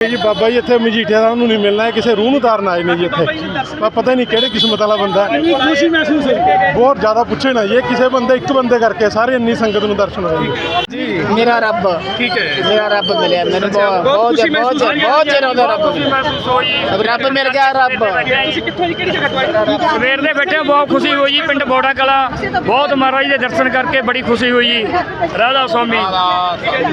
ਜੀ ਬਾਬਾ ਜੀ ਇੱਥੇ ਮਜੀਠੀਆ ਸਾਹਿਬ ਨੂੰ ਨਹੀਂ ਮਿਲਣਾ ਹੈ ਕਿਸੇ ਰੂਹ ਨੂੰ ਤਾਰਨ ਆਏ ਨੇ ਜੀ ਇੱਥੇ। ਪਰ ਪਤਾ ਨਹੀਂ ਕਿਹੜੇ ਕਿਸਮਤ ਵਾਲਾ ਬੰਦਾ ਹੈ। ਖੁਸ਼ੀ ਮਹਿਸੂਸ ਹੋਈ। ਬਹੁਤ ਜ਼ਿਆਦਾ ਪੁੱਛੇ ਨਾ ਜੀ ਇਹ ਕਿਸੇ ਬੰਦੇ ਇੱਕ ਬੰਦੇ ਕਰਕੇ ਸਾਰੇ ਇੰਨੀ ਸੰਗਤ ਨੂੰ ਦਰਸ਼ਨ ਹੋਏ ਜੀ ਮੇਰਾ ਰੱਬ ਠੀਕ ਹੈ। ਮੇਰਾ ਰੱਬ ਮਿਲਿਆ ਮੈਨੂੰ ਬਹੁਤ ਬਹੁਤ ਬਹੁਤ ਚਿਰ ਗਿਆ ਰੱਬ ਮਹਿਸੂਸ ਹੋਈ। ਰੱਬ ਮਿਲ ਗਿਆ ਰੱਬ। ਤੁਸੀਂ ਕਿੱਥੋਂ ਦੀ ਕਿਹੜੀ ਜਗ੍ਹਾ ਤੋਂ ਆਏ? ਸਵੇਰ ਦੇ ਬੈਠੇ ਬਹੁਤ ਖੁਸ਼ੀ ਹੋਈ ਜੀ ਪਿੰਡ ਬੋੜਾ ਕਲਾ। ਬਹੁਤ ਮਹਾਰਾਜ ਦੇ ਦਰਸ਼ਨ ਕਰਕੇ ਬੜੀ ਖੁਸ਼ੀ ਹੋਈ ਜੀ। ਰਾਧਾ ਸਵਾਮੀ।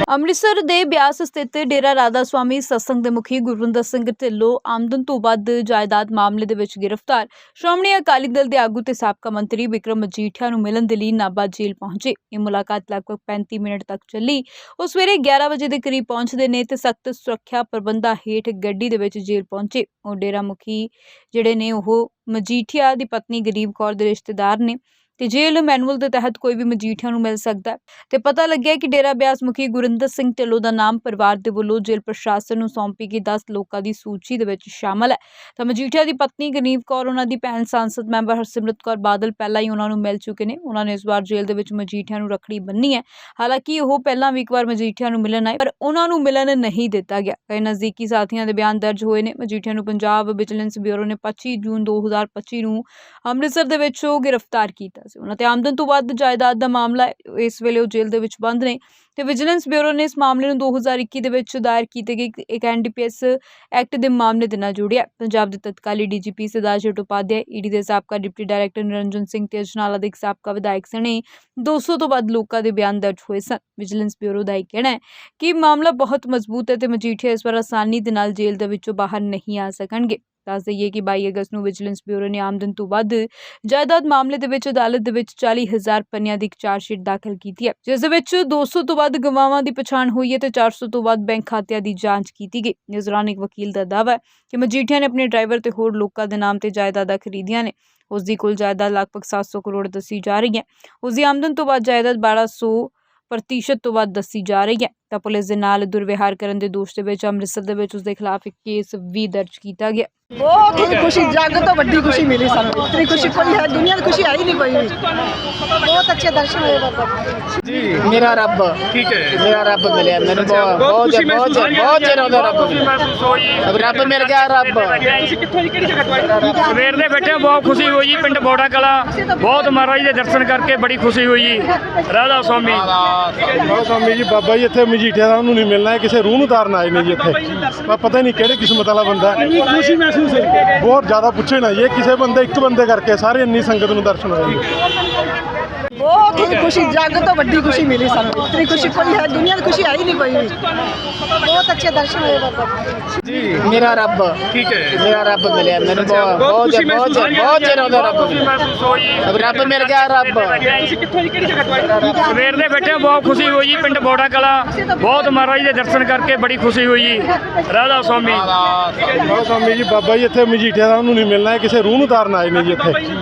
ਅੰਮ੍ਰਿਤਸਰ ਦੇ ਬਿਆਸ ਸਥਿਤ ਡੇਰਾ ਰਾਧਾ ਸਵਾਮੀ ਸਤਸੰਗ ਦੇ ਮੁਖੀ ਗੁਰਵਿੰਦਰ ਸਿੰਘ ਢਿੱਲੋਂ ਆਮਦਨ ਤੋਂ ਵੱਧ ਜਾਇਦਾਦ ਮਾਮਲੇ ਦੇ ਵਿੱਚ ਗ੍ਰਿਫਤਾਰ। ਸ਼੍ਰੋਮਣੀ ਅਕਾਲੀ ਦਲ ਦੇ ਆਗੂ ਤੇ ਸਾਬਕਾ ਮੰਤਰੀ ਵਿਕਰਮ ਮਜੀਠੀਆ ਨੂੰ ਮਿਲਣ ਦੇ ਲਈ ਨਾਭਾ ਜੇਲ੍ਹ ਪਹੁੰਚੇ। ਇਹ ਮੁਲਾਕਾਤ ਲਗਭਗ 35 ਮਿੰਟ ਤੱਕ ਚੱਲੀ। ਉਹ ਸਵੇਰੇ 11 ਵਜੇ ਦੇ ਕਰੀਬ ਪਹੁੰਚਦੇ ਨੇ ਤੇ ਸਖਤ ਸੁਰੱਖਿਆ ਪ੍ਰਬੰਧਾਂ ਹੇਠ ਗੱਡੀ ਦੇ ਵਿੱਚ ਜੇਲ੍ਹ ਪਹੁੰਚੇ। ਉਹ ਡੇਰਾ ਮੁਖੀ ਜਿਹੜੇ ਨੇ ਉਹ ਮਜੀਠੀਆ ਦੀ ਪਤਨੀ ਗਰੀਬ ਕੌਰ ਦੇ ਰਿਸ਼ਤੇਦਾਰ ਨੇ। ਤੇ ਜੇਲ੍ਹ ਮੈਨੂਅਲ ਦੇ ਤਹਿਤ ਕੋਈ ਵੀ ਮਜੀਠੀਆ ਨੂੰ ਮਿਲ ਸਕਦਾ ਹੈ, ਤੇ ਪਤਾ ਲੱਗਿਆ ਕਿ ਡੇਰਾ ਬਿਆਸ ਮੁਖੀ ਗੁਰਿੰਦਰ ਸਿੰਘ ਢਿੱਲੋਂ ਦਾ ਨਾਮ ਪਰਿਵਾਰ ਦੇ ਵੱਲੋਂ ਜੇਲ੍ਹ ਪ੍ਰਸ਼ਾਸਨ ਨੂੰ ਸੌਂਪੀ ਗਈ 10 ਲੋਕਾਂ ਦੀ ਸੂਚੀ ਦੇ ਵਿੱਚ ਸ਼ਾਮਲ ਹੈ। ਤਾਂ ਮਜੀਠੀਆ ਦੀ ਪਤਨੀ ਗਨੀਵ ਕੌਰ, ਉਹਨਾਂ ਦੀ ਭੈਣ ਸੰਸਦ ਮੈਂਬਰ ਹਰਸਿਮਰਤ ਕੌਰ ਬਾਦਲ ਪਹਿਲਾਂ ਹੀ ਉਹਨਾਂ ਨੂੰ ਮਿਲ ਚੁੱਕੇ ਨੇ। ਉਹਨਾਂ ਨੇ ਇਸ ਵਾਰ ਜੇਲ੍ਹ ਦੇ ਵਿੱਚ ਮਜੀਠੀਆ ਨੂੰ ਰੱਖੜੀ ਬੰਨੀ ਹੈ। ਹਾਲਾਂਕਿ ਉਹ ਪਹਿਲਾਂ ਵੀ ਇੱਕ ਵਾਰ ਮਜੀਠੀਆ ਨੂੰ ਮਿਲਣ ਆਏ, ਪਰ ਉਹਨਾਂ ਨੂੰ ਮਿਲਣ ਨਹੀਂ ਦਿੱਤਾ ਗਿਆ। ਕਈ ਨਜ਼ਦੀਕੀ ਸਾਥੀਆਂ ਦੇ ਬਿਆਨ ਦਰਜ ਹੋਏ ਨੇ। ਮਜੀਠੀਆ ਨੂੰ ਪੰਜਾਬ ਵਿਜੀਲੈਂਸ ਬਿਊਰੋ ਨੇ 25 ਜੂਨ 2025 ਨੂੰ ਅੰਮ੍ਰਿਤਸਰ ਦੇ ਵਿੱਚ ਉਹ ਗ੍ਰਿਫਤਾਰ ਕੀਤਾ ਸੀ ਉਹਨਾਂ ਤੇ। ਆਮਦਨ ਤੋਂ ਵੱਧ ਜਾਇਦਾਦ ਦਾ ਮਾਮਲਾ ਇਸ ਵੇਲੇ ਉਹ ਜੇਲ੍ਹ ਦੇ ਵਿੱਚ ਬੰਦ ਨੇ ਤੇ ਵਿਜੀਲੈਂਸ ਬਿਊਰੋ ਨੇ ਇਸ ਮਾਮਲੇ ਨੂੰ 2021 ਦੇ ਵਿੱਚ ਦਾਇਰ ਕੀਤੇ ਗਏ ਇੱਕ- ਐਨਡੀਪੀਐਸ ਐਕਟ ਦੇ ਮਾਮਲੇ ਦੇ ਨਾਲ ਜੋੜਿਆ। ਪੰਜਾਬ ਦੇ ਤਤਕਾਲੀ ਡੀਜੀਪੀ ਸਰਦਾਰ ਜੇਠ ਉਪਾਧਿਆਏ ਈਡੀ ਦੇ ਸਾਬਕਾ ਡਿਪਟੀ ਡਾਇਰੈਕਟਰ ਨਿਰੰਜਨ ਸਿੰਘ ਤੇ ਅਜਨਾਲਾ ਦੇ ਇੱਕ ਸਾਬਕਾ ਵਿਧਾਇਕ ਸਣੇ 200 ਤੋਂ ਵੱਧ ਲੋਕਾਂ ਦੇ ਬਿਆਨ ਦਰਜ ਹੋਏ ਸਨ। ਵਿਜੀਲੈਂਸ ਬਿਊਰੋ ਦਾ ਇਹ ਕਹਿਣਾ ਹੈ ਕਿ ਮਾਮਲਾ ਬਹੁਤ ਮਜ਼ਬੂਤ ਹੈ ਤੇ ਮਜੀਠੀਆ ਇਸ ਵਾਰ ਆਸਾਨੀ ਦੇ ਨਾਲ ਜੇਲ੍ਹ ਦੇ ਵਿੱਚੋਂ ਬਾਹਰ ਨਹੀਂ ਆ ਸਕਣਗੇ। ਦੱਸ ਦਈਏ ਕਿ 22 ਅਗਸਤ ਨੂੰ ਵਿਜੀਲੈਂਸ ਬਿਊਰੋ ਨੇ ਆਮਦਨ ਤੋਂ ਵੱਧ ਜਾਇਦਾਦ ਮਾਮਲੇ ਦੇ ਵਿੱਚ ਅਦਾਲਤ ਦੇ ਵਿੱਚ 40000 ਪੰਨਿਆਂ ਦੀ ਇੱਕ ਚਾਰਜਸ਼ੀਟ ਦਾਖਲ ਕੀਤੀ ਹੈ, ਜਿਸ ਦੇ ਵਿੱਚ 200 ਤੋਂ ਵੱਧ ਗਵਾਹਾਂ ਦੀ ਪਛਾਣ ਹੋਈ ਹੈ ਤੇ 400 ਤੋਂ ਵੱਧ ਬੈਂਕ ਖਾਤਿਆਂ ਦੀ ਜਾਂਚ ਕੀਤੀ ਗਈ। ਇਸ ਦੌਰਾਨ ਇੱਕ ਵਕੀਲ ਦਾ ਦਾਅਵਾ ਹੈ ਕਿ ਮਜੀਠੀਆ ਨੇ ਆਪਣੇ ਡਰਾਈਵਰ ਤੇ ਹੋਰ ਲੋਕਾਂ ਦੇ ਨਾਮ ਤੇ ਜਾਇਦਾਦਾਂ ਖਰੀਦੀਆਂ ਨੇ। ਉਸ ਦੀ ਕੁੱਲ ਜਾਇਦਾਦ ਲਗਭਗ 700 ਕਰੋੜ ਦੱਸੀ ਜਾ ਰਹੀ ਹੈ। ਉਸ ਦੀ ਆਮਦਨ ਤੋਂ ਬਾਅਦ ਜਾਇਦਾਦ 1200 ਪ੍ਰਤੀਸ਼ਤ ਤੋਂ ਵੱਧ ਦੱਸੀ ਜਾ ਰਹੀ ਹੈ। ਤਾਂ ਪੁਲਿਸ ਦੇ ਨਾਲ ਦੁਰਵਿਹਾਰ ਕਰਨ ਦੇ ਦੋਸ਼ ਦੇ ਵਿੱਚ ਅੰਮ੍ਰਿਤਸਰ ਦੇ ਵਿੱਚ ਉਸ ਦੇ ਖਿਲਾਫ ਇੱਕ ਕੇਸ ਵੀ ਦਰਜ ਕੀਤਾ ਗਿਆ। ਬਹੁਤ ਹੀ ਖੁਸ਼ੀ ਜੱਗ ਤੋਂ ਵੱਡੀ ਖੁਸ਼ੀ ਮਿਲੀ ਸਾਨੂੰ। ਇਤਨੀ ਖੁਸ਼ੀ ਕੋਈ ਹੈ ਦੁਨੀਆ ਦੀ ਖੁਸ਼ੀ ਆਈ ਨਹੀਂ ਕੋਈ ਵੀ। ਬਹੁਤ ਅੱਛੇ ਦਰਸ਼ਨ ਹੋਏ ਬਾਬਾ ਜੀ। ਮੇਰਾ ਰੱਬ। ਠੀਕ ਹੈ। ਮੇਰਾ ਰੱਬ ਮਿਲਿਆ ਮੈਨੂੰ ਬਹੁਤ ਬਹੁਤ ਬਹੁਤ ਚਿਰ ਗਿਆ ਰੱਬ ਹੋਈ ਰੱਬ ਮਿਲ ਗਿਆ ਰੱਬ। ਤੁਸੀਂ ਕਿੱਥੋਂ ਦੀ ਕਿਹੜੀ ਜਗ੍ਹਾ ਤੋਂ ਆਏ? ਸਵੇਰ ਦੇ ਬੈਠੇ ਬਹੁਤ ਖੁਸ਼ੀ ਹੋਈ ਜੀ ਪਿੰਡ ਬੋੜਾ ਕਲਾ। ਬਹੁਤ ਮਹਾਰਾਜ ਦੇ ਦਰਸ਼ਨ ਕਰਕੇ ਬੜੀ ਖੁਸ਼ੀ ਹੋਈ ਜੀ। ਰਾਧਾ ਸਵਾਮੀ। ਬਹੁਤ ਸਵਾਮੀ ਜੀ ਬਾਬਾ ਜੀ ਇੱਥੇ ਮਜੀਠੀਆ ਸਾਹਿਬ ਨੂੰ ਨਹੀਂ ਮਿਲਣਾ ਹੈ ਕਿਸੇ ਰੂਹ ਨੂੰ ਤਾਰਨ ਆਏ ਨੇ ਜੀ ਇੱਥੇ। ਪਰ ਪਤਾ ਨਹੀਂ ਕਿਹੜੇ ਕਿਸਮਤ ਵਾਲਾ ਬੰਦਾ ਹੈ। ਖੁਸ਼ੀ ਮਹਿਸੂਸ ਹੋਈ। ਬਹੁਤ ਜ਼ਿਆਦਾ ਪੁੱਛੇ ਨਾ ਇਹ ਕਿਸੇ ਬੰਦੇ ਇੱਕ ਬੰਦੇ ਕਰਕੇ ਸਾਰੇ ਇੰਨੀ ਸੰਗਤ ਨੂੰ ਦਰਸ਼ਨ ਹੋਏ ਬਹੁਤ ਹੀ ਖੁਸ਼ੀ ਜੱਗ ਤੋਂ ਵੱਡੀ ਖੁਸ਼ੀ ਮਿਲੀ ਸਾਨੂੰ। ਇਤਨੀ ਖੁਸ਼ੀ ਕੋਈ ਹੈ ਦੁਨੀਆ ਦੀ ਖੁਸ਼ੀ ਆਈ ਨਹੀਂ ਕੋਈ ਵੀ। ਬਹੁਤ ਅੱਛੇ ਦਰਸ਼ਨ ਹੋਏ ਬਾਬਾ ਜੀ। ਮੇਰਾ ਰੱਬ। ਠੀਕ ਹੈ। ਮੇਰਾ ਰੱਬ ਮਿਲਿਆ ਮੈਨੂੰ ਬਹੁਤ ਬਹੁਤ ਬਹੁਤ ਚਿਰ ਗਿਆ ਰੱਬ ਖੁਸ਼ੀ ਮਹਿਸੂਸ ਹੋਈ। ਰੱਬ ਮਿਲ ਗਿਆ ਰੱਬ। ਤੁਸੀਂ ਕਿੱਥੋਂ ਦੀ ਕਿਹੜੀ ਜਗ੍ਹਾ ਤੋਂ ਆਏ? ਸਵੇਰ ਦੇ ਬੈਠੇ ਬਹੁਤ ਖੁਸ਼ੀ ਹੋਈ ਜੀ ਪਿੰਡ ਬੋੜਾ ਕਲਾ ਬਹੁਤ ਮਹਾਰਾਜ ਦੇ ਦਰਸ਼ਨ ਕਰਕੇ ਬੜੀ ਖੁਸ਼ੀ ਹੋਈ ਜੀ। ਰਾਧਾ ਸਵਾਮੀ ਬਹੁਤ ਸਵਾਮੀ ਜੀ, ਬਾਬਾ ਜੀ ਇੱਥੇ ਮਜੀਠੀਆ ਸਾਹਿਬ ਨੂੰ ਨਹੀਂ ਮਿਲਣਾ ਹੈ ਕਿਸੇ ਰੂਹ ਨੂੰ ਤਾਰਨ ਆਏ ਨੇ ਜੀ ਇੱਥੇ।